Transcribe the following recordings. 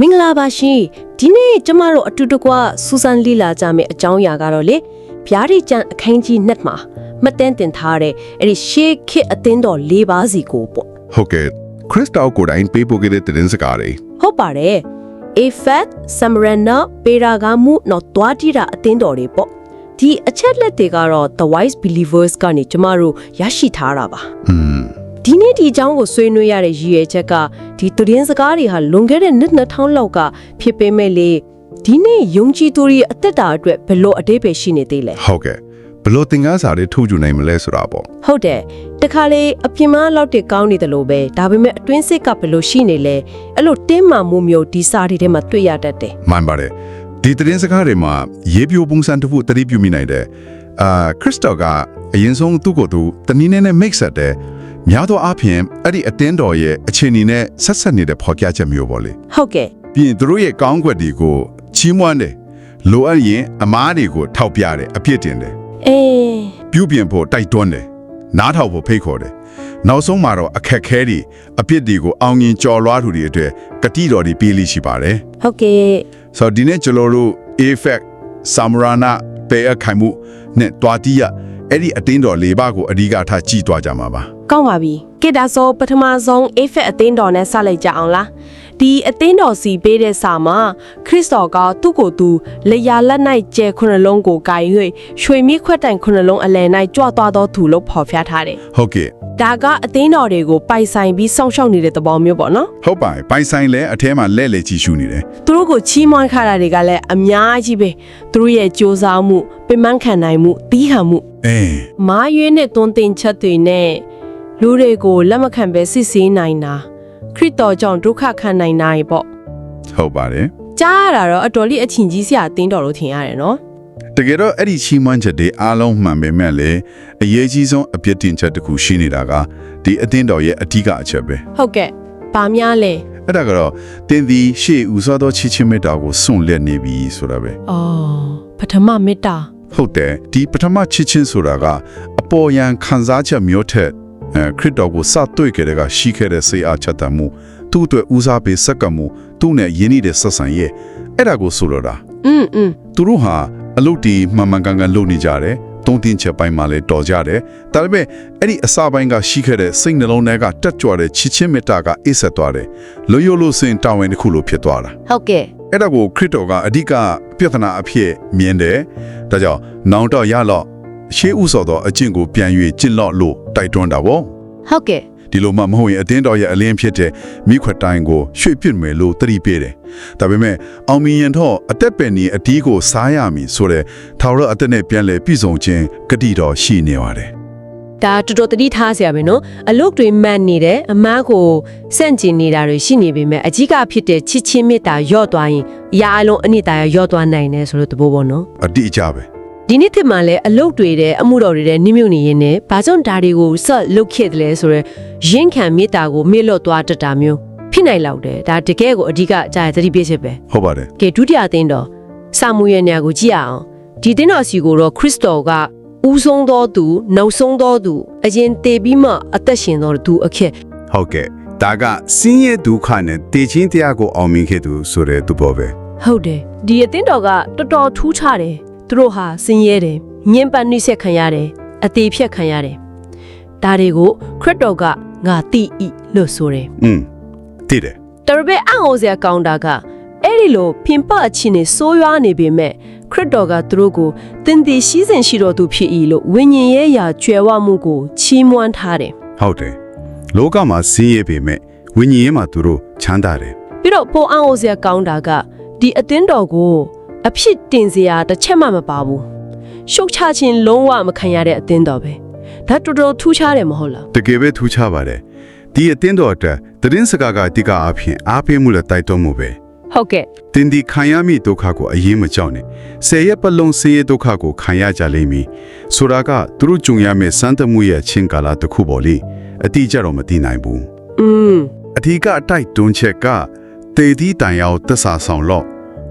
မင်္ဂလာပါရှင်ဒီနေ့ကျမတို့အတူတကွစူဇန်လီလာကြမယ့်အကြောင်းအရာကတော့လေဗျာဒိကျန်အခန်းကြီးနှစ်မှာမတန်းတင်ထားတဲ့အဲ့ဒီရှေးခေတ်အသင်းတော်၄ပါးစီကိုပေါ့ဟုတ်ကဲ့ခရစ်စတောကိုယ်တိုင်ပေးပို့ခဲ့တဲ့သတင်းစကားတွေဟုတ်ပါတယ်အေဖက်ဆမ်ရနာပေရာဂါမုနော်တွာတီရာအသင်းတော်တွေပေါ့ဒီအချက်လက်တွေကတော့ the wise believers ကနေကျမတို့ရရှိထားတာပါอืม ဒီနေ့ဒီအကြောင်းကိုဆွေးနွေးရတဲ့ရည်ရွယ်ချက်ကဒီသတင်းစကားတွေဟာလွန်ခဲ့တဲ့နှစ်2000လောက်ကဖြစ်ပေမဲ့လေဒီနေ့ယုံကြည်သူတွေရဲ့အသက်တာအတွက်ဘယ်လိုအတိတ်ပဲရှိနေသေးလဲဟုတ်ကဲ့ဘလို့သင်္ကန်းစာတွေထုတ်ယူနိုင်မလဲဆိုတာပေါ့ဟုတ်တယ်တခါလေအပြင်မလောက်တဲ့ကောင်းနေတယ်လို့ပဲဒါပေမဲ့အတွင်းစိတ်ကဘယ်လိုရှိနေလဲအဲ့လိုတင်းမာမှုမျိုးဒီစာတွေထဲမှာတွေ့ရတတ်တယ်မှန်ပါတယ်ဒီသတင်းစကားတွေမှာရေပြိုပုံစံတစ်ခုတတိပြုမိနိုင်တယ်အာခရစ်စတောကအရင်ဆုံးသူ့ကိုယ်သူတနည်းနဲ့နဲ့ make ဆက်တယ် များသောအားဖြင့်အဲ့ဒီအတင်းတော်ရဲ့အခြေအနေနဲ့ဆက်ဆက်နေတဲ့ဖော်ပြချက်မျိုးပေါ့လေဟုတ်ကဲ့ပြီးရင်သူတို့ရဲ့ကောင်းကွက်တွေကိုချီးမွမ်းတယ်လိုအပ်ရင်အမားတွေကိုထောက်ပြတယ်အပြစ်တင်တယ်အေးပြုပြင်ဖို့တိုက်တွန်းတယ်နားထောင်ဖို့ဖိတ်ခေါ်တယ်နောက်ဆုံးမှာတော့အခက်ခဲတွေအပြစ်တွေကိုအောင်မြင်ကျော်လွှားသူတွေအတွက်ကတိတော်တွေပေးလိရှိပါတယ်ဟုတ်ကဲ့ဆိုတော့ဒီနေ့ကျွန်တော်တို့ effect samrana ပေအခိုင်မှုနဲ့တွာတီးရအဲ့ဒီအတင်းတော်လေးပါးကိုအဓိကထားကြည်သွားကြမှာပါ ကောင်းပါပြီကေဒါဆိုပထမဆုံး AFET အသင်းတော်နဲ့ဆက်လိုက်ကြအောင်လားဒီအသင်းတော်စီပေးတဲ့စာမှာခရစ်တော်ကသူ့ကိုယ်သူလေယာလက်၌ကျဲခုနှလုံးကိုဂိုင်၍ရွှေမြခွက်တိုင်ခုနှလုံးအလယ်၌ကြွသွားသောသူလို့ဖော်ပြထားတယ်ဟုတ်ကဲ့ဒါကအသင်းတော်တွေကိုပိုက်ဆိုင်ပြီးစောင့်ရှောက်နေတဲ့သဘောမျိုးပေါ့နော်ဟုတ်ပါပြီပိုင်ဆိုင်လဲအထဲမှာလဲ့လဲကြည့်ရှုနေတယ်သူတို့ကိုချီးမွမ်းခါတာတွေကလည်းအများကြီးပဲသူတို့ရဲ့ကြိုးစားမှုပင်ပန်းခံနိုင်မှုတီးဟန်မှုအေးမာရွေးနဲ့တွန်းတင်ချက်တွေနဲ့ လူတွေကိုလက်မခံပဲစစ်ဆေးနိုင်တာခရစ်တော်ကြောင့်ဒုက္ခခံနိုင်နိုင်ပေါ့ဟုတ်ပါတယ်ကြားရတာတော့အတော်လေးအချင်ကြီးစရာအတင်းတော်လို့ထင်ရတယ်နော်တကယ်တော့အဲ့ဒီချီးမွမ်းချက်တွေအားလုံးမှန်ပေမဲ့လေအရေးကြီးဆုံးအပြစ်တင်ချက်တစ်ခုရှိနေတာကဒီအတင်းတော်ရဲ့အဓိကအချက်ပဲဟုတ်ကဲ့ဗာများလဲအဲ့ဒါကတော့တင်းဒီရှေ့ဦးစွာသောချစ်ချင်းမေတ္တာကိုစွန့်လက်နေပြီဆိုတာပဲအော်ပထမမေတ္တာဟုတ်တယ်ဒီပထမချစ်ချင်းဆိုတာကအပေါ်ယံခံစားချက်မျိုးထက်အဲ ခရစ်တော်ကိုစတွေ့ကြတဲ့ကရှိခဲ့တဲ့စိတ်အားချက်တမှုသူ့အတွက်ဦးစားပေးစက္ကမှုသူ့နဲ့ယဉ်နေတဲ့ဆက်ဆံရဲ့အဲ့ဒါကိုဆိုလိုတာ อืมอืม သူတို့ဟာအလုပ်တီမှန်မှန်ကန်ကန်လုပ်နေကြတယ်တုံးတင်ချက်ပိုင်းမှာလည်းတော်ကြတယ်ဒါပေမဲ့အဲ့ဒီအစပိုင်းကရှိခဲ့တဲ့စိတ်နှလုံးထဲကတက်ကြွတဲ့ချစ်ချင်းမေတ္တာကအိပ်ဆက်သွားတယ်လွယိုလို့စင်တာဝန်တစ်ခုလိုဖြစ်သွားတာ ဟုတ်ကဲ့ အဲ့ဒါကိုခရစ်တော်ကအဓိကပြဿနာအဖြစ်မြင်တယ်။ဒါကြောင့်နောင်တော့ရတော့ ရှေးဥဆော်သောအကျင့်ကိုပြန်၍ကျင့်လော့လို့တိုက်တွန်းတာပေါ့ဟုတ်ကဲ့။ဒီလိုမှမဟုတ်ရင်အတင်းတော်ရဲ့အလင်းဖြစ်တဲ့မိခွက်တိုင်းကိုရွှေ့ပစ်မယ်လို့သတိပေးတယ်။ဒါပေမဲ့အောင်မြင်ရင်တော့အသက်ပင်ကြီးအတီးကိုစားရမည်ဆိုတဲ့ထာဝရအသက်နဲ့ပြန်လဲပြည်စုံခြင်းဂတိတော်ရှိနေပါတယ်ဒါတော်တော်တတိထားစရာပဲနော်အလုတ်တွေမှန်နေတယ်အမားကိုစန့်ကျင်နေတာတွေရှိနေပေမဲ့အကြီးကဖြစ်တဲ့ချစ်ချင်းမေတ္တာယော့သွားရင်အရာအလုံးအနှစ်သာရယော့သွားနိုင်တယ်ဆိုလို့သဘောပေါ့နော်။အတိအကျပဲ ဒီနေ့ထစ်မှလည်းအလုတ်တွေတဲ့အမှုတော်တွေတဲ့နိမြုပ်နေရင်းနဲ့ဘာကြောင့်ဒါတွေကိုဆက်လုတ်ခဲ့တယ်လဲဆိုတော့ရင်းခံမေတ္တာကိုမေ့လွတ်သွားတတ်တာမျိုးဖြစ်နိုင်လောက်တယ်ဒါတကယ်ကိုအဓိကကြာရသတိပြည့်ချက်ပဲ။ဟုတ်ပါတယ်ကဲဒုတိယအသင်းတော်စာမူရဲ့နေရာကိုကြည့်ရအောင်ဒီသင်းတော်စီကိုတော့ခရစ်တော်ကဦးဆုံးသောသူနောက်ဆုံးသောသူအရင်တည်ပြီးမှအသက်ရှင်သောသူအဖြစ်ဟုတ်ကဲ့ဒါကစင်းရဲဒုက္ခနဲ့တည်ချင်းတရားကိုအောင်မြင်ခဲ့သူဆိုတဲ့သူပေါ်ပဲဟုတ်တယ်ဒီအသင်းတော်ကတော်တော်ထူးခြားတယ် သူတို့ဟာစင်ရဲတယ်ညင်ပန်းနှိမ့်ဆက်ခံရတယ်အသေးဖြတ်ခံရတယ်ဒါတွေကိုခရစ်တော်ကငါတိဤလို့ဆိုတယ်อืมတည်တယ်တရပဲအံ့ဩစရာကောင်းတာကအဲ့ဒီလိုဖင်ပအချင်းနဲ့ဆိုးရွားနေပေမဲ့ခရစ်တော်ကသူတို့ကိုတင်တည်ရှိစဉ်ရှိတော်သူဖြစ်၏လို့ဝိညာဉ်ရဲ့ရာကျွယ်ဝမှုကိုချီးမွမ်းထားတယ်ဟုတ်တယ်လောကမှာစင်းရဲပေမဲ့ဝိညာဉ်ရေးမှာသူတို့ချမ်းသာတယ်ပြီးတော့ပိုအံ့ဩစရာကောင်းတာကဒီအသင်းတော်ကို အဖြစ်တင်စရာတစ်ချက်မှမပါဘူးရှုတ်ချခြင်းလုံးဝမခံရတဲ့အသင်းတော်ပဲဒါတော်တော်ထူးခြားတယ်မဟုတ်လားတကယ်ပဲထူးခြားပါတယ်ဒီအတင်းတော်အတွက်သတင်းစကားကအတိကအဖြစ်အားပေးမှုနဲ့တိုက်တွန်းမှုပဲဟုတ်ကဲ့တင်ဒီခံရမိဒုက္ခကိုအရေးမကြောက်နဲ့ဆယ်ရက်ပလုံးဆယ်ရက်ဒုက္ခကိုခံရကြလိမ့်မည်ဆိုတာကသူတို့ကြုံရမယ့်စမ်းသပ်မှုရဲ့ချင်းကာလတစ်ခုပေါ့လေအတိအကျတော့မသိနိုင်ဘူးอืมအထီးကအတိုက်တွန်းချက်ကတေဒီတန်ရောက်သက်စာဆောင်လို့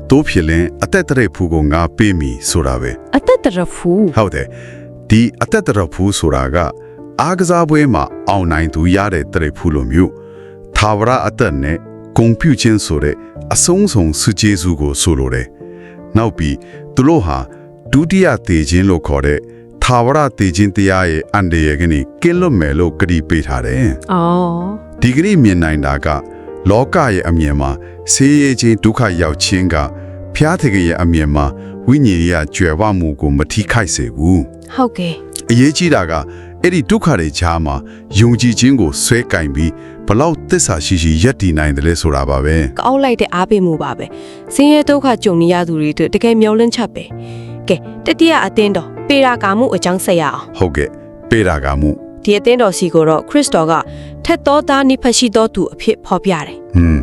တို့ဖြစ်ရင်အသက်တရက်ဖူကိုငါပေးမည်ဆိုတာပဲအသက်တရဖူးဟုတ်တယ်ဒီအသက်တရက်ဖူဆိုတာကအားကစားပွဲမှာအောင်နိုင်သူရတဲ့တရက်ဖူလိုမျိုးသာဝရအသက်နဲ့ဂုံပြုခြင်းဆိုတဲ့အဆုံးစုံစုကျေးဇူးကိုဆိုလိုတယ်။နောက်ပြီးသူတို့ဟာဒုတိယတေခြင်းလို့ခေါ်တဲ့သာဝရတေခြင်းတရားရဲ့အန္တရာယ်ကနေကင်းလွတ်မယ်လို့ကတိပေးထားတယ်။အော်ဒီကနေ့မြင်နိုင်တာက လောကရဲ့အမြင်မှာ ဆေးရည်ချင်းဒုက္ခရောက်ခြင်းကဖျားသခင်ရဲ့အမြင်မှာဝိညာဉ်ရေးကြွယ်ဝမှုကိုမထိခိုက်စေဘူးဟုတ်ကဲ့အရေးကြီးတာကအဲ့ဒီဒုက္ခတွေကြားမှာယုံကြည်ခြင်းကိုဆွဲကင်ပြီးဘလောက်သစ္စာရှိရှိယက်တည်နိုင်တယ်လဲဆိုတာပါပဲကောက်လိုက်တဲ့အားပေးမှုပါပဲဆင်းရဲဒုက္ခကြုံနေရသူတွေအတွက်တကယ်မျောလင့်ချက်ပဲကဲတတိယအသင်းတော်ပေရာကာမှုအကြောင်းဆက်ရအောင်ဟုတ်ကဲ့ပေတာကမှုဒီအသင်းတော်စီကိုတော့ခရစ်တော်ကထက်တော်သားနိဖရှိတော်သူအဖြစ်ဖော်ပြတယ်ဟွန်း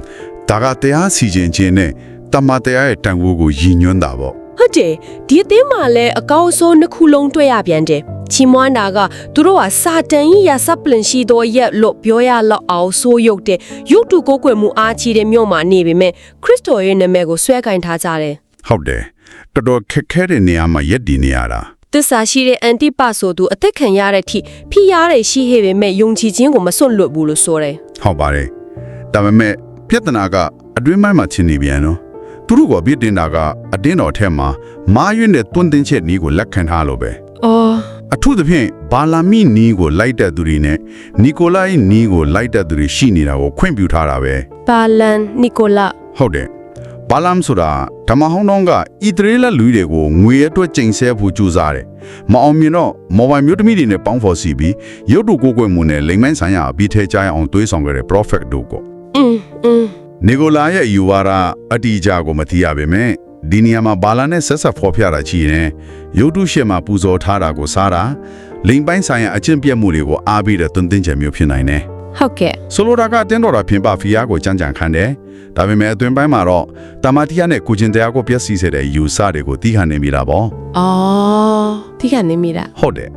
ဒါကတရားစီရင်ခြင်းနဲ့တမန်တရားရဲ့တန်ဖိုးကိုရည်ညွှန်းတာပေါ့ဟုတ်တယ်ဒီအသင်းမှာလည်းအကောင်းဆုံးနှစ်ခုလုံးတွေ့ရပြန်တယ်ချီးမွမ်းတာကသူတို့ကစာတန်ကြီးရာစပလင်ရှိတော်ရက်လို့ပြောရလောက်အောင်ဆိုးရုပ်တဲ့ရုပ်တုကိုယ်ကွယ်မှုအားကြီးတဲ့မြို့မှာနေပေမဲ့ခရစ်တော်ရဲ့နာမည်ကိုဆွဲကင်ထားကြတယ်ဟုတ်တယ်တော်တော်ခက်ခဲတဲ့နေရာမှာယက်တည်နေရတာသစ္စာရှိတဲ့အန်တိပဆိုသူအသက်ခံရတဲ့အထိဖိရတဲ့ရှိဟေပေမဲ့ယုံကြည်ခြင်းကိုမစွန့်လွတ်ဘူးလို့ဆိုတယ်ဟုတ်ပါတယ်ဒါပေမဲ့ ပြဿနာကအတွင်းပိုင်းမှာချင်းနေပြန်နော်သူတို့ကအပြစ်တင်တာကအတင်းတော်ထက်မှာမာရွင့်တဲ့တွန်းတင်ချက်နီးကိုလက်ခံထားလို့ပဲအော်အထူးသဖြင့်ဘာလာမီနီကိုလိုက်တဲ့သူတွေနဲ့နီကိုလိုက်နီကိုလိုက်တဲ့သူတွေရှိနေတာကိုခွင့်ပြုထားတာပဲဘာလန်နီကိုလာဟုတ်တယ်ဘာလမ်ဆိုတာဓမ္မဟောင်းတော်ကဣသရေလလူတွေကိုငွေအတွက်ချိန်ဆဖို့ကြိုးစားတယ်။မအောင်မြင်တော့မော်ဘိုင်မြို့တမိတွေနဲ့ပေါင်းဖော်စီပြီးရုပ်တုကိုကိုွယ်မှုနဲ့လိမ်မိုင်းဆိုင်ရာပြီးထဲကြရအောင်တွေးဆောင်ခဲ့တဲ့ prophet တို့ကအင်း နီကိုလာရဲ့ယူဝါဒအတီးကြကိုမသိရပါပဲဒီနေရာမှာဘာလာနဲ့ဆက်ဆက်ဖော်ပြတာကြည့်ရင်ရုပ်တုရှေ့မှာပူဇော်ထားတာကိုစားတာလိမ်ပိုင်းဆိုင်ရာအကျင့်ပြတ်မှုတွေကိုအားပေးတဲ့သွန်သင်ချက်မျိုးဖြစ်နိုင်တယ်ဟုတ်ကဲ့ဆိုလိုတာကတင်းတော်တာဖင်ပါဖီယာကိုကြံ့ကြံ့ခံတယ်ဒါပေမဲ့အတွင်ပိုင်းမှာတော့တမတီးယာနဲ့ကိုကျင်တရားကိုပြည့်စည်စေတဲ့ယူဆတွေကိုတီးခံနေမိတာပေါ့။အော်ဒီကနေမိတာဟုတ်တယ်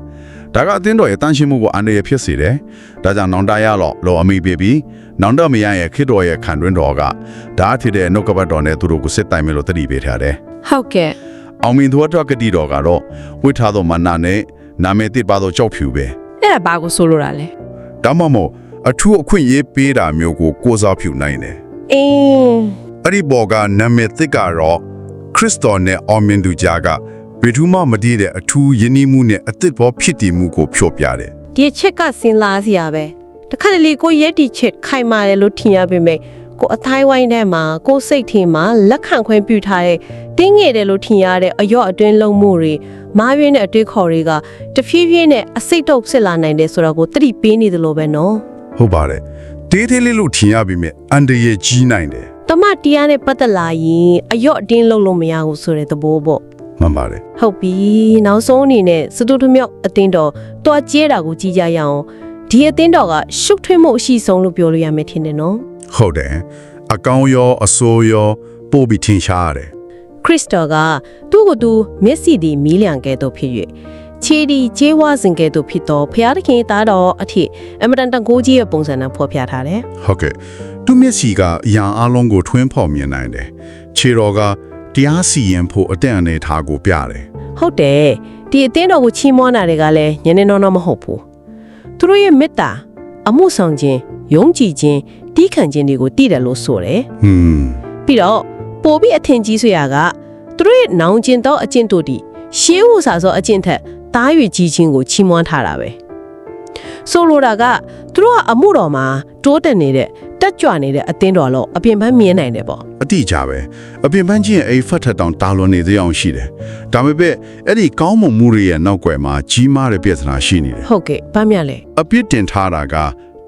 ဒါကအတင်းတော်ရဲ့တန်ရှင်းမှုကိုအန္တရာယ်ဖြစ်စေတယ်ဒါကြောင့်နောင်တရတော့လောအမိပြပြီးနောင်တမရရဲ့ခေတ္တတော်ရဲ့ခံတွင်းတော်ကဒါအထည်တဲ့နှုတ်ကပတ်တော်နဲ့သူတို့ကိုစစ်တိုင်မယ်လို့တတိပေးထားတယ်။ဟုတ်ကဲ့အောင်မြင်သောအတွက်ကတိတော်ကတော့ဝိထားသောမနာနဲ့နာမည်တိပါသောကြောက်ဖြူပဲ။အဲ့ဒါဘာကိုဆိုလိုတာလဲဒါမှမဟုတ်အထူးအခွင့်အရေးပေးတာမျိုးကိုကိုးစားဖြူနိုင်တယ်။အင်းအဲ့ဒီဘော်ကနာမည်သစ်ကတော့ခရစ်တော်နဲ့အောင်မြင်သူကြားက ဘယ်သူမှမတည်တဲ့အထူးယဉ်ကျေးမှုနဲ့အသစ်ဘောဖြစ်တည်မှုကိုဖြောပြတယ်ဒီအချက်ကစင်လာစရာပဲ။တခါတလေကိုရက်တီချက်ခိုင်မာတယ်လို့ထင်ရပေမဲ့ကိုအတိုင်းဝိုင်းထဲမှာကိုစိတ်ထင်မှာလက်ခံခွင့်ပြုထားတဲ့တင်းငယ်တယ်လို့ထင်ရတဲ့အယော့အတွင်းလုံးမှုတွေမားရင်းတဲ့အတွေ့ခေါ်တွေကတဖြည်းဖြည်းနဲ့အစိတ်တုပ်ဖြစ်လာနိုင်တယ်ဆိုတော့ကိုတတိပေးနေတယ်လို့ပဲနော်ဟုတ်ပါတယ်တေးသေးလေးလို့ထင်ရပြီမဲ့အန်တရဲ့ကြီးနိုင်တယ်တမတရားနဲ့ပတ်သက်လာရင်အယော့အတင်းလုံးလို့မရဘူးဆိုတဲ့သဘောပေါ့ မှန်ပါတယ်ဟုတ်ပြီနောက်ဆုံးအနေနဲ့စတူတမြောက်အတင်းတော်တွားကျဲတာကိုကြည့်ကြရအောင်ဒီအတင်းတော်ကရှုပ်ထွေးမှုအရှိဆုံးလို့ပြောလို့ရမယ်ထင်တယ်နော်ဟုတ်တယ်အကောင်ရောအစိုးရောပို့ပြီးထင်ရှားရတယ်ခရစ်တော်ကသူ့ကိုယ်သူမျက်စိဒီမီးလျံကဲ့သို့ဖြစ်၍ခြေဒီကျေးဝစဉ်ကဲ့သို့ဖြစ်တော်ဖျားသခင်သားတော်အထိအမတန်တန်ကိုကြီးရဲ့ပုံစံနဲ့ဖော်ပြထားတယ်ဟုတ်ကဲ့သူမျက်စီကအရာအလုံးကိုထွင်းဖော်မြင်နိုင်တယ်ခြေတော်က တရားစီရင်ဖို့အတင့်အနေထားကိုပြတယ်ဟုတ်တယ်ဒီအတင်းတော်ကိုချီးမွမ်းတာတွေကလည်းညနေနော်နော်မဟုတ်ဘူးသူတို့ရဲ့မေတ္တာအမှုဆောင်ခြင်းယုံကြည်ခြင်းတီးခံခြင်းတွေကိုတည်တယ်လို့ဆိုတယ်ဟွန်းပြီးတော့ပိုပြီးအထင်ကြီးဆွေရကသူတို့ရဲ့နောင်ကျင်သောအကျင့်တို့ဒီရှေးဥစွာသောအကျင့်ထက်တား၍ကြီးခြင်းကိုချီးမွမ်းထားတာပဲဆိုလိုတာကသူတို့ကအမှုတော်မှာတိုးတက်နေတဲ့ တက်ကြွနေတဲ့အသင်းတော်လို့အပြင်ပန်းမြင်နိုင်တယ်ပေါ့အတိအကျပဲအပြင်ပန်းချင်းရဲ့အိဖတ်ထက်တောင်တာလွန်နေသေးအောင်ရှိတယ်ဒါပေမဲ့အဲ့ဒီကောင်းမွန်မှုတွေရဲ့နောက်ွယ်မှာကြီးမားတဲ့ပြဿနာရှိနေတယ်ဟုတ်ကဲ့ဗမ်းမြလဲအပြစ်တင်ထားတာက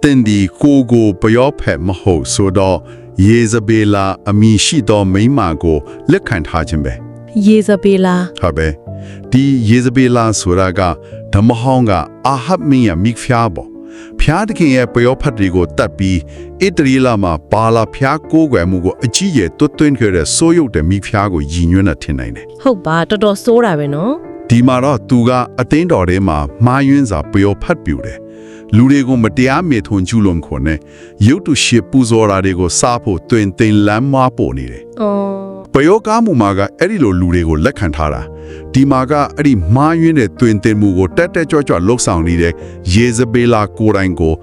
တင်ဒီကိုကိုပယောဖက်မဟုတ်ဆိုတော့ယေဇဗေလာအမိရှိသောမိန်းမကိုလက်ခံထားခြင်းပဲယေဇဗေလာဟုတ်ပဲဒီယေဇဗေလာဆိုတာကဓမ္မဟောင်းကအာဟပ်မင်းရဲ့မိဖုရားပေါ့ ဖျားတခင်ရဲ့ပယောဖတ်တွေကိုတတ်ပြီးဣတရီလာမှာဘာလာဖျားကိုးကွယ်မှုကိုအကြီးရဲ့တွတ်သွင်းခဲ့တဲ့စိုးရုပ်တဲ့မိဖုရားကိုရည်ညွှန်းတာထင်နိုင်တယ်ဟုတ်ပါတော်တော်ဆိုးတာပဲနော်ဒီမှာတော့သူကအသိန်းတော်ထဲမှာမှားယွင်းစွာပျော်ဖတ်ပြူတယ်လူတွေကိုမတရားမေထွန်ကျူးလွန်ခွန်နဲ့ရုပ်တုရှိပူဇော်တာတွေကိုစားဖို့တွင်တင်လမ်းမပေါ်နေတယ်အော် ပယောကားမှုမှာကအဲ့ဒီလိုလူတွေကိုလက်ခံထားတာဒီမှာကအဲ့ဒီမှားယွင်းတဲ့တွင်တင်မှုကိုတက်တက်ကြွကြွလှုပ်ဆောင်နေတဲ့ယေဇဗေလာကိုယ်တိုင်ကို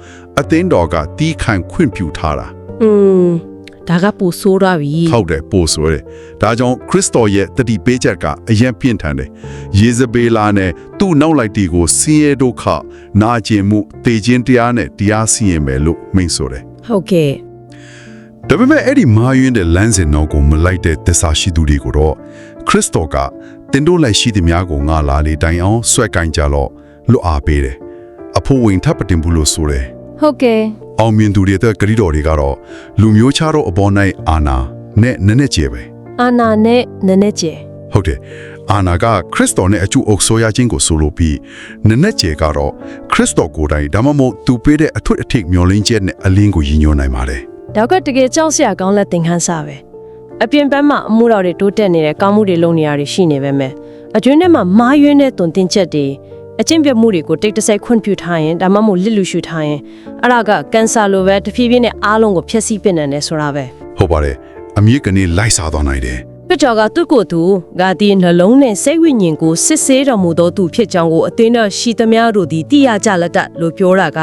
အသိန်းတော်ကတီးခံခွင့်ပြုထားတာอืมဒါကပိုဆိုးရပြီဟုတ်တယ်ပို့ဆိုတယ်ဒါကြောင့်ခရစ်တော်ရဲ့တတိပေးချက်ကအရင်ပြင်းထန်တယ်ယေဇဗေလာနဲ့သူ့နောက်လိုက်တီကိုဆင်းရဲဒုက္ခနာကျင်မှုတေခြင်းတရားနဲ့တရားစီရင်မယ်လို့မိန့်ဆိုတယ်ဟုတ်ကဲ့ ဒါပေမဲ့အဲ့ဒီမာယွင်းတဲ့လမ်းစဉ်တော့ကိုမလိုက်တဲ့သစ္စာရှိသူတွေကိုတော့ခရစ်တော်ကတင်တို့လိုက်ရှိသည်များကိုငါလာလေတိုင်အောင်ဆွဲကင်ကြလို့လွတ်အားပေးတယ်အဖို့ဝင်ထပ်ပတင်ဘူးလို့ဆိုတယ်ဟုတ်ကဲ့အောင်မြင်သူတွေတဲ့ဂရီတော်တွေကတော့လူမျိုးခြားတော့အပေါ်၌အာနာနဲ့နည်းနည်းကျေပဲအာနာနဲ့နည်းနည်းကျဲဟုတ်တယ်အာနာကခရစ်တော်နဲ့အကျိုးအုပ်ဆိုရခြင်းကိုဆိုလိုပြီးနည်းနည်းကျေကတော့ခရစ်တော်ကိုယ်တိုင်ဒါမှမဟုတ်သူပေးတဲ့အထွတ်အထိပ်မျောလင်းချက်နဲ့အလင်းကိုရည်ညွှန်းနိုင်ပါတယ် ဒါကတကယ်ကြောက်စရာကောင်းလက်သင်ခန်းစာပဲအပြင်ဘက်မှာအမှုတော်တွေတိုးတက်နေတဲ့ကောင်းမှုတွေလုပ်နေရတွေရှိနေပဲမဲ့အတွင်းထဲမှာမာယွင်းတဲ့တုန်တင်ချက်တွေအကျင့်ပြတ်မှုတွေကိုတိတ်တဆိတ်ခွင့်ပြုထားရင်ဒါမှမဟုတ်လစ်လူရှုထားရင်အဲ့ဒါကကန်ဆာလိုပဲတဖြည်းဖြည်းနဲ့အားလုံးကိုဖျက်ဆီးပစ်နိုင်တယ်ဆိုတာပဲဟုတ်ပါတယ်အမြင့်ကနေလိုက်စားသွားနိုင်တယ်ပြတော်ကသူ့ကိုယ်သူဂါဒီနှလုံးနဲ့စိတ်ဝိညာဉ်ကိုစစ်ဆေးတော်မူသောသူဖြစ်ကြောင်းကိုအသင်းတော်ရှိသမျှတို့သည်သိရကြလက်တတ်လို့ပြောတာက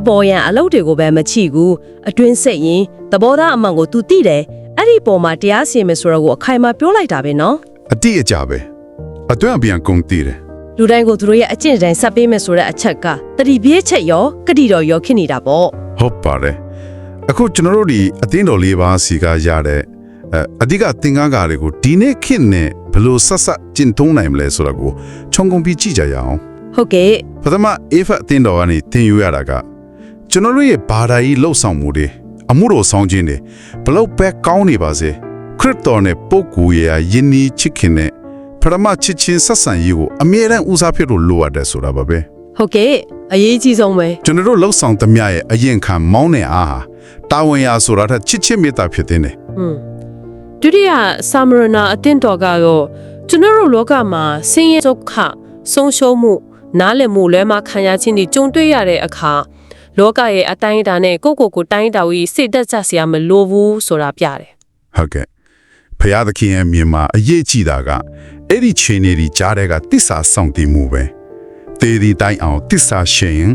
အပေါ်ယံအလုပ်တွေကိုပဲမချိဘူးအတွင်းစိတ်ရင်သဘောထားအမှန်ကိုသူသိတယ်အဲ့ဒီပေါ်မှာတရားစီရင်မယ်ဆိုတော့ကိုအခိုင်အမာပြောလိုက်တာပဲနော်အတိအကျပဲအတွင်းအပြန်ကုန်တည်တယ်လူတိုင်းကိုသူတို့ရဲ့အကျင့်တိုင်းဆက်ပေးမယ်ဆိုတဲ့အချက်ကတတိပြေးချက်ရောကတိတော်ရောဖြစ်နေတာပေါ့ဟုတ်ပါတယ်အခုကျွန်တော်တို့ဒီအသင်းတော်လေးပါးစီကရတဲ့အဲအဓိကသင်္ကန်းကားတွေကိုဒီနေ့ခေတ်နဲ့ဘယ်လို့ဆက်ဆက်ကျင့်သုံးနိုင်မလဲဆိုတော့ကိုခြုံကုန်ပြီးကြည့်ကြရအောင်ဟုတ်ကဲ့ပထမအေဖတ်အသင်းတော်ကနေသင်ယူရတာက ကျွန်တော်တို့ရဲ့ဘာသာရေးလှုပ်ဆောင်မှုတွေအမှုတော်ဆောင်ခြင်းတွေဘလို့ပဲကောင်းနေပါစေခရစ်တော်နဲ့ပုဂ္ဂိုလ်ရဲ့ယဉ်နီးချစ်ခင်နဲ့ပထမချစ်ချင်းဆက်ဆံရေးကိုအမြဲတမ်းဦးစားဖြစ်လို့လိုအပ်တယ်ဆိုတာပါပဲဟုတ်ကဲ့အရေးကြီးဆုံးပဲကျွန်တော်တို့လှုပ်ဆောင်သမျှရဲ့အရင်ခံမောင်းနေအားဟာတာဝန်ရာဆိုတာထက်ချစ်ချစ်မေတ္တာဖြစ်တဲ့နေอืมဒုတိယဆာမရနာအတင်းတော်ကတော့ကျွန်တော်တို့လောကမှာဆင်းရဲဒုက္ခဆုံးရှုံးမှုနားလည်မှုလွဲမှာခံရခြင်းတွေကြုံတွေ့ရတဲ့အခါ လောကရဲ့အတိုင်းအတာနဲ့ကိုယ့်ကိုယ်ကိုတိုင်းတာဝီစိတ်သက်သာစရာမလိုဘူးဆိုတာပြတယ်ဟုတ်ကဲ့ဖရာသခင်ရဲ့မြန်မာအရေးကြီးတာကအဲ့ဒီချိန်နေဒီကြားတဲ့ကတစ္ဆာဆောင်တည်မှုပဲတေဒီတိုင်းအောင်တစ္ဆာရှင်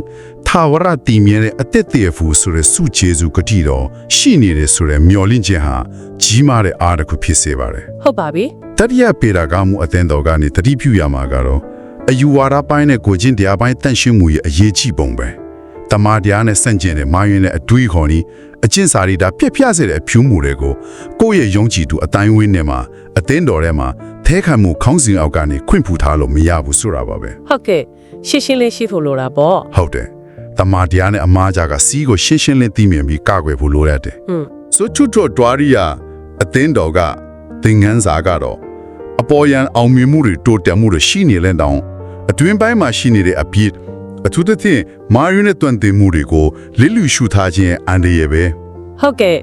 သာဝရတည်မြဲတဲ့အသက်တည်းဖူဆိုတဲ့စုကျေစုဂတိတော်ရှိနေတယ်ဆိုတဲ့မျော်လင့်ခြင်းဟာကြီးမားတဲ့အားတစ်ခုဖြစ်စေပါတယ်ဟုတ်ပါပြီတတိယပေတာကမှုအသင်းတော်ကနေတတိပြုရမှာကတော့အယူဝါဒပိုင်းနဲ့ကိုချင်းတရားပိုင်းတန့်ရှင်းမှုရဲ့အရေးကြီးပုံပဲ တမာတရားနဲ့ဆန့်ကျင်တဲ့မာယွင်းတဲ့အတွေးခေါ်နီးအကျင့်စာရီတာပြက်ပြစေတဲ့အဖြူမှုတွေကိုကိုယ့်ရဲ့ယုံကြည်သူအတိုင်းဝင်းနဲ့မှာအသင်းတော်ထဲမှာသဲခံမှုခေါင်းစဉ်အောက်ကနေခွင့်ဖူထားလို့မရဘူးဆိုတာပါပဲဟုတ်ကဲ့ရှင်းရှင်းလေးရှိဖို့လိုတာပေါ့ဟုတ်တယ်တမာတရားနဲ့အမားကြကစီးကိုရှင်းရှင်းလင်းသိမြင်ပြီးကာကွယ်ဖို့လိုရတယ်อืมဆိုချွတ်တော်ဒွာရီယာအသင်းတော်ကသင်ငန်းစာကတော့အပေါ်ယံအောင်မြင်မှုတွေတိုးတက်မှုတွေရှိနေလဲတောင်အတွင်းပိုင်းမှာရှိနေတဲ့အပြစ် အထူးသဖြင့်မာယွန်းနဲ့တွန့်တင်မှုတွေကိုလစ်လူရှုထားခြင်းအန်ဒီရဲ့ပဲဟုတ်ကဲ့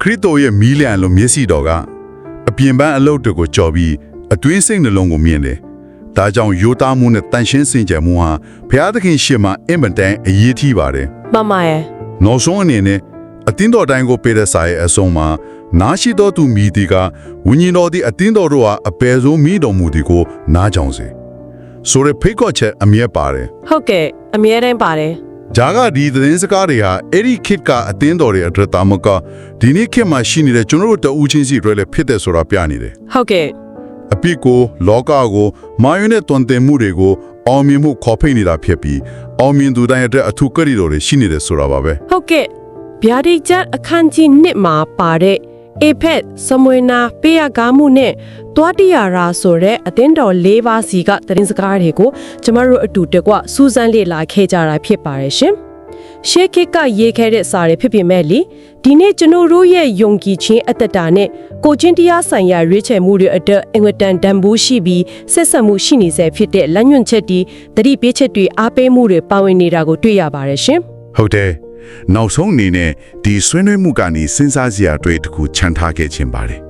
ခရစ်တော်ရဲ့မီးလျံလိုမျက်စိတော်ကအပြင်ပန်းအလုပ်တွေကိုကြော်ပြီးအတွင်းစိတ်နှလုံးကိုမြင်တယ်။ဒါကြောင့်ယိုသားမှုနဲ့တန်ရှင်းစင်ကြယ်မှုဟာဘုရားသခင်ရှေ့မှာအင်မတန်အရေးကြီးပါတယ်။မမရဲ့နောက်ဆုံးအနေနဲ့အတင်းတော်တိုင်းကိုပေးတဲ့စာရဲ့အဆုံးမှာနာရှိတော်သူမိဒီကဝိညာဉ်တော်သည်အတင်းတော်တို့ဟာအပေဆုံးမိတော်မူသည်ကိုနားကြောင်စေဆိုရဖိတ်ကော့ချက်အမြဲပါတယ်ဟုတ်ကဲ့ အမြဲတမ်းပါတယ်ဂျာကဒီသတင်းစကားတွေဟာအဲ့ဒီခေတ်ကအတင်းတော်တွေအတွက်တာမကဒီနေ့ခေတ်မှာရှိနေတဲ့ကျွန်တော်တို့တဦးချင်းစီတွေလည်းဖြစ်တဲ့ဆိုတာပြနေတယ်ဟုတ်ကဲ့အပြစ်ကိုလောကကိုမာယွန်းနဲ့တွန်တင်မှုတွေကိုအောင်မြင်မှုခေါ်ဖိတ်နေတာဖြစ်ပြီးအောင်မြင်သူတိုင်းအတွက်အထူးကတိတော်တွေရှိနေတယ်ဆိုတာပါပဲဟုတ်ကဲ့ဗျာဒိတ်ချက်အခန်းကြီး1မှာပါတဲ့ အေဖက်စမွေနာပေးရကားမှုနဲ့တွားတရရာဆိုတဲ့အသင်းတော်၄ပါးစီကသတင်းစကားတွေကိုကျမတို့အတူတကွစူးစမ်းလေ့လာခဲ့ကြတာဖြစ်ပါတယ်ရှင်။ရှေးခေတ်ကရေးခဲ့တဲ့စာတွေဖြစ်ပေမဲ့လေဒီနေ့ကျွန်တော်တို့ရဲ့ယုံကြည်ခြင်းအတ္တတာနဲ့ကိုချင်းတရားဆိုင်ရာရွေးချယ်မှုတွေအတွက်အင်ဝတန်တန်ဖိုးရှိပြီးဆက်ဆက်မှုရှိနေစေဖြစ်တဲ့လက်ညွန့်ချက်တွေတတိပေးချက်တွေအားပေးမှုတွေပါဝင်နေတာကိုတွေ့ရပါတယ်ရှင်။ဟုတ်တယ် နောက်ဆုံးအနေနဲ့ဒီဆွေးနွေးမှုကနေစဉ်းစားစရာတွေတခုခြံထားခဲ့ခြင်းပါတယ်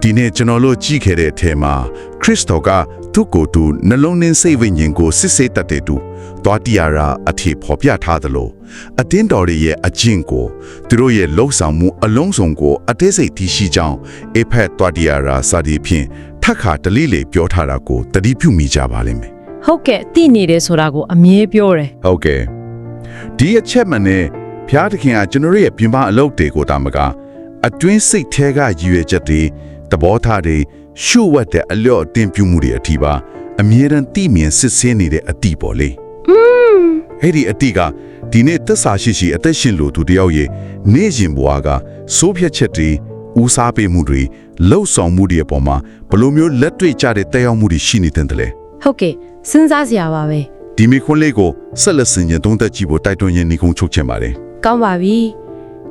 ဒီနေ့ကျွန်တော်တို့ကြည့်ခဲ့တဲ့အထက်မှာခရစ်တော်ကသူ့ကိုယ်သူနှလုံးသွင်းစိတ်ဝိညာဉ်ကိုစစ်ဆေးတတ်တဲ့သူသွားတရာရာအထည်ဖော်ပြထားသလိုအတင်းတော်တွေရဲ့အကျင့်ကိုသူတို့ရဲ့လှုပ်ဆောင်မှုအလုံးစုံကိုအသေးစိတ်သိရှိကြောင်းအဖက်သွားတရာရာစာဒီဖြင့်ထက်ခါတလိလေပြောထားတာကိုတတိပြုမိကြပါလိမ့်မယ်ဟုတ်ကဲ့သိနေတယ်ဆိုတာကိုအမြဲပြောတယ်ဟုတ်ကဲ့ဒီအချက်မှန်နဲ့ ဘုရားသခင်ကကျွန်တော်တို့ရဲ့ပြင်ပအလုပ်တွေကိုတာမကအအတွင်းစိတ်แท้ကရည်ရွယ်ချက်တွေသဘောထားတွေရှုဝတ်တဲ့အလျော့အတင်းပြုမှုတွေအထီးပါအမြဲတမ်းသိမြင်စစ်ဆေးနေတဲ့အတိပေါ့လေအဲ့ဒီအတိကဒီနေ့သက်စာရှိရှိအသက်ရှင်လို့သူတယောက်ရဲ့နေ့ရင်ဘဝကစိုးဖြတ်ချက်တွေဦးစားပေးမှုတွေလှုပ်ဆောင်မှုတွေအပေါ်မှာဘယ်လိုမျိုးလက်တွေ့ကျတဲ့တက်ရောက်မှုတွေရှိနေတဲ့တလဲဟုတ်ကဲ့စဉ်းစားစရာပါပဲဒီမီခွန်းလေးကိုဆက်လက်ဆင်ခြင်သုံးသက်ကြည့်ဖို့တိုက်တွန်းရင်းနှီးကုန်းချုပ်ချင်ပါတယ် ကောင်းပါပြီ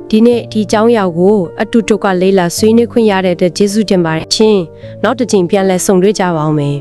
ဒီနေ့ဒီเจ้าရောက်ကိုအတူတူကလေးလာဆွေးနွေးခွင့်ရတဲ့အတွက်ကျေးဇူးတင်ပါတယ်ချင်းနောက်တစ်ချိန်ပြန်လဲဆုံတွေ့ကြပါအောင်မယ်